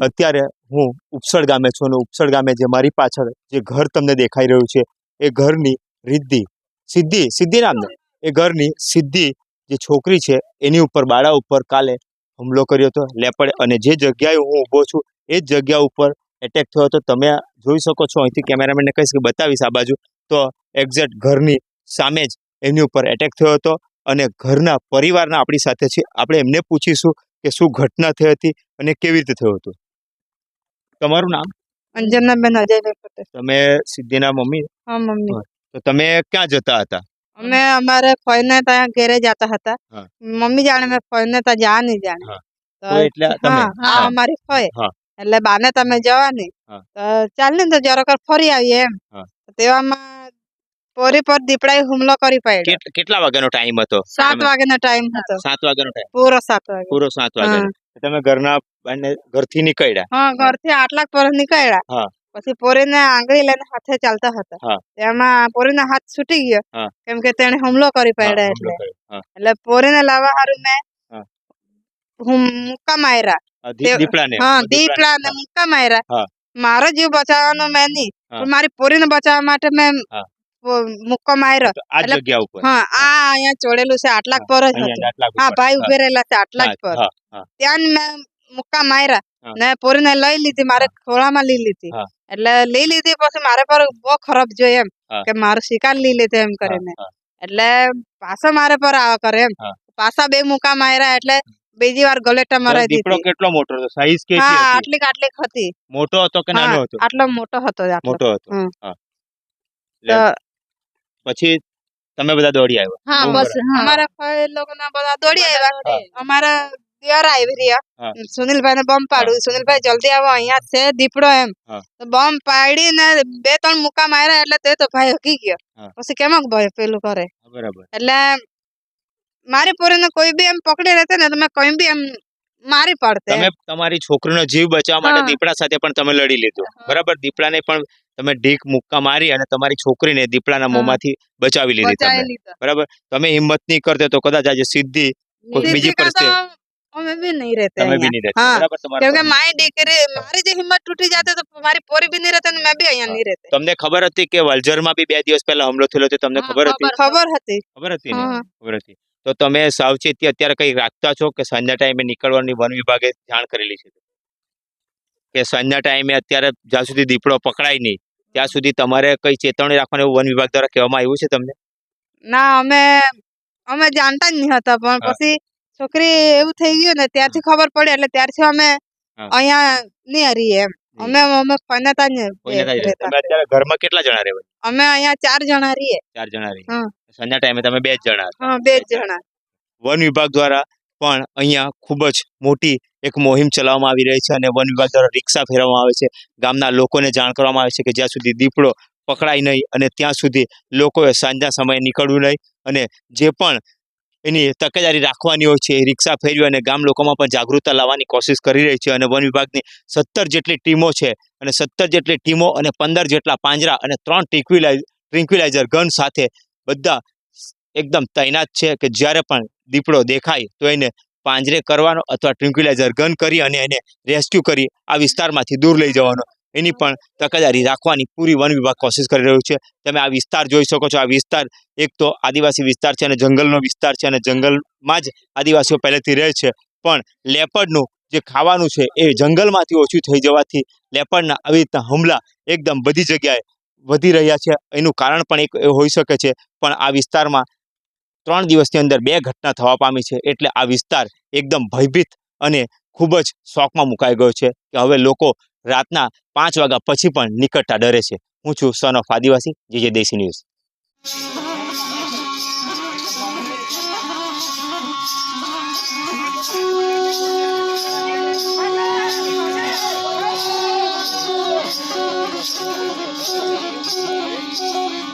અત્યારે હું ઉપસળ ગામે છું અને ઉપસળ ગામે જે મારી પાછળ જે ઘર તમને દેખાઈ રહ્યું છે એ ઘરની રિદ્ધિ. સિદ્ધિ સિદ્ધિ નામને એ ઘરની સિદ્ધિ જે છોકરી છે, એની ઉપર, બાળા ઉપર કાલે હુમલો કર્યો હતો, લેપડ અને જે જગ્યાએ હું ઊભો છું, એ જ જગ્યા ઉપર એટેક થયો હતો. તમે જોઈ શકો છો, અહીંથી કેમેરામેનને કહીશ કે બતાવીશ આ બાજુ. તો એક્ઝેક્ટ ઘરની સામે જ એમની ઉપર એટેક થયો હતો અને ઘરના પરિવારના આપણી સાથે છે આપણે એમને પૂછીશું કે શું ઘટના થઈ હતી અને કેવી રીતે થયું હતું. તમારું નામ? અંજનાબેન અજયભાઈ પટેલ. તમે સિદ્ધિના મમ્મી? હા મમ્મી. તો તમે ક્યાં જતા હતા? અમે અમારે ફોઈને ત્યાં ઘેરે જતા હતા. મમ્મી જાણે મેં ફોઈને ત્યાં જા નહીં જાણે. એટલે હા. અમારી ફઈ એટલે બાને તમે જવાની ચાલ ને તો જરાક ફરી આવીએ એમ. તેવામાં પોરી પર દીપડાએ હુમલો કરી પાડ્યો. કેટ- કેટલા વાગ્યાનો ટાઈમ હતો? સાત વાગ્યાનો ટાઈમ હતો. સાત વાગ્યાનો ટાઈમ. પૂરો સાત વાગે પૂરો સાત વાગ્યાનો. તમે ઘરના અને ઘરથી નીકળ્યા? હા ઘરથી આટલાક પર નીકળ્યા. હા. પછી પોરીને આંગળી લઈને હાથે ચાલતા હતા. એમાં પોરી પોરીનો હાથ છૂટી ગયો. કેમ કે તેને હુમલો કરી પડ્યા એટલે. એટલે પોરીને લાવવા હારું મેં હા. મુક્કા માર્યા. દીપડાને. હા દીપડાને. દીપડા ને મુક્કા માર્યા. મારો જીવ બચાવવાનો મેં નહીં. મારી પોરીને બચાવવા માટે મેં મુક્કો માર્યો. આ એટલે- જગ્યા ઉપર. હા આ અહીંયા ચોડેલું છે આટલાક પર જ હતું. હા ભાઈ ઉભે રહેલા છે આટલા જ પર. હા, હા. ત્યાં મેં મુક્કા માર્યા. ને પોરીને લઈ લીધી મારે ખોળામાં લઈ લીધી. એટલે લઈ લીધી પછી મારે પર બહુ ખરાબ જોઈએ એમ કે મારો શિકાર લઈ લીધો એમ કરીને. હા, એટલે પાછો મારે પર આવા કરે એમ. પાછા બે મુકા માર્યા એટલે બીજી વાર ગલેટા મરાઈ દીપડો દીધી. કેટલો મોટો હતો? સાઈઝ હા કેટલી હતી આટલીક આટલીક હતી. મોટો હતો કે નાનો હતો? આટલો મોટો હતો મોટો હતો. પછી તમે બધા દોડી આવ્યા? હા બસ અમારા ફઈ લોકોના બધા દોડી આવ્યા. અમારા દિયર આવી રહ્યા. સુનિલભાઈ ને બમ પાડ્યું. સુનિલભાઈ જલ્દી આવો અહીંયા છે દીપડો એમ. તો બમ પાડીને બે ત્રણ મુકા માર્યા એટલે તે તો ભાઈ હકી ગયો. પછી કેમ ભાઈ પેલું કરે? બરાબર. એટલે મારી પોરીને કોઈ બી એમ પકડી રહેતા ને તો મેં કઈ બી એમ મારી પડતે. તમે તમારી છોકરીનો જીવ બચાવવા માટે દીપડા સાથે પણ તમે લડી લીધું. બરાબર? દીપડાને પણ તમે ઢીક મુક્કા મારી અને તમારી છોકરીને દીપડાના મોંમાંથી બચાવી લીધી તમે. બરાબર? તમે હિંમત નહીં કરતે તો કદાચ આજે સિદ્ધિ કોઈ બીજી પરિસ્થિતિ અમે બી નહીં રહેતે તમે અહીંયા. નહીં રહેતા. બરાબર તમારા કેમ કે મારી દીકરી મારી જે હિંમત તૂટી જાતે તો મારી પોરી બી નહીં રહેતા ને મેં બી અહીંયા નહીં રહેતે. તમને ખબર હતી કે વલજરમાં બી બે દિવસ પહેલા હુમલો થયેલો હતો તમને ખબર હતી? ખબર હતી. ખબર હતી ને? ખબર હતી. તો તમે સાવચેતી અત્યારે કઈ રાખતા છો કે સાંજના ટાઈમે નીકળવાની વન વિભાગે જાણ કરેલી છે? કે સાંજના ટાઈમે અત્યારે જ્યાં સુધી દીપડો પકડાય નહીં ત્યાં સુધી તમારે કઈ ચેતવણી રાખવાની એવું વન વિભાગ દ્વારા કહેવામાં આવ્યું છે તમને? ના અમે અમે જાણતા જ નહીં હતા પણ પછી છોકરી એવું થઈ ગયું ને ત્યારથી ખબર પડે એટલે ત્યારથી અમે. અહીંયા નહીં હરીએ એમ. અમે અમે ફનાતા જ ઘરમાં કેટલા જણા રહેવા અમે અહીંયા ચાર જણા રહીએ. ચાર જણા રહીએ. સાંજના ટાઈમે તમે બે જ જણા હા બે જ જણા. વન વિભાગ દ્વારા પણ અહીંયા ખૂબ જ મોટી એક મોહિમ ચલાવવામાં આવી રહી છે અને વન વિભાગ દ્વારા રિક્ષા ફેરવવામાં આવે છે. ગામના લોકોને જાણ કરવામાં આવે છે કે જ્યાં સુધી દીપડો પકડાય નહીં અને ત્યાં સુધી લોકોએ સાંજના સમયે નીકળવું નહીં અને જે પણ એની તકેદારી રાખવાની હોય છે એ રિક્ષા ફેરવી અને ગામ લોકોમાં પણ જાગૃતતા લાવવાની કોશિશ કરી રહી છે અને વન વિભાગની સત્તર જેટલી ટીમો છે અને સત્તર જેટલી ટીમો અને પંદર જેટલા પાંજરા અને ત્રણ ટ્રિક્વિલાઇઝ ટ્રિન્ક્વિલાઇઝર ગન સાથે બધા એકદમ તૈનાત છે કે જ્યારે પણ દીપડો દેખાય તો એને પાંજરે કરવાનો અથવા ટ્રિન્ક્યુલાઇઝર ગન કરી અને એને રેસ્ક્યુ કરી આ વિસ્તારમાંથી દૂર લઈ જવાનો. એની પણ તકેદારી રાખવાની પૂરી વન વિભાગ કોશિશ કરી રહ્યું છે. તમે આ વિસ્તાર જોઈ શકો છો. આ વિસ્તાર એક તો આદિવાસી વિસ્તાર છે અને જંગલનો વિસ્તાર છે અને જંગલમાં જ આદિવાસીઓ પહેલેથી રહે છે. પણ લેપડનું જે ખાવાનું છે એ જંગલમાંથી ઓછું થઈ જવાથી લેપડના આવી રીતના હુમલા એકદમ બધી જગ્યાએ વધી રહ્યા છે. એનું કારણ પણ એક હોઈ શકે છે. પણ આ વિસ્તારમાં ત્રણ દિવસની અંદર બે ઘટના થવા પામી છે. એટલે આ વિસ્તાર એકદમ ભયભીત અને ખૂબ જ શોકમાં મુકાઈ ગયો છે કે હવે લોકો રાતના પાંચ વાગ્યા પછી પણ નીકળતા ડરે છે. હું છું સન ઓફ આદિવાસી. જે જે દેશી ન્યૂઝ.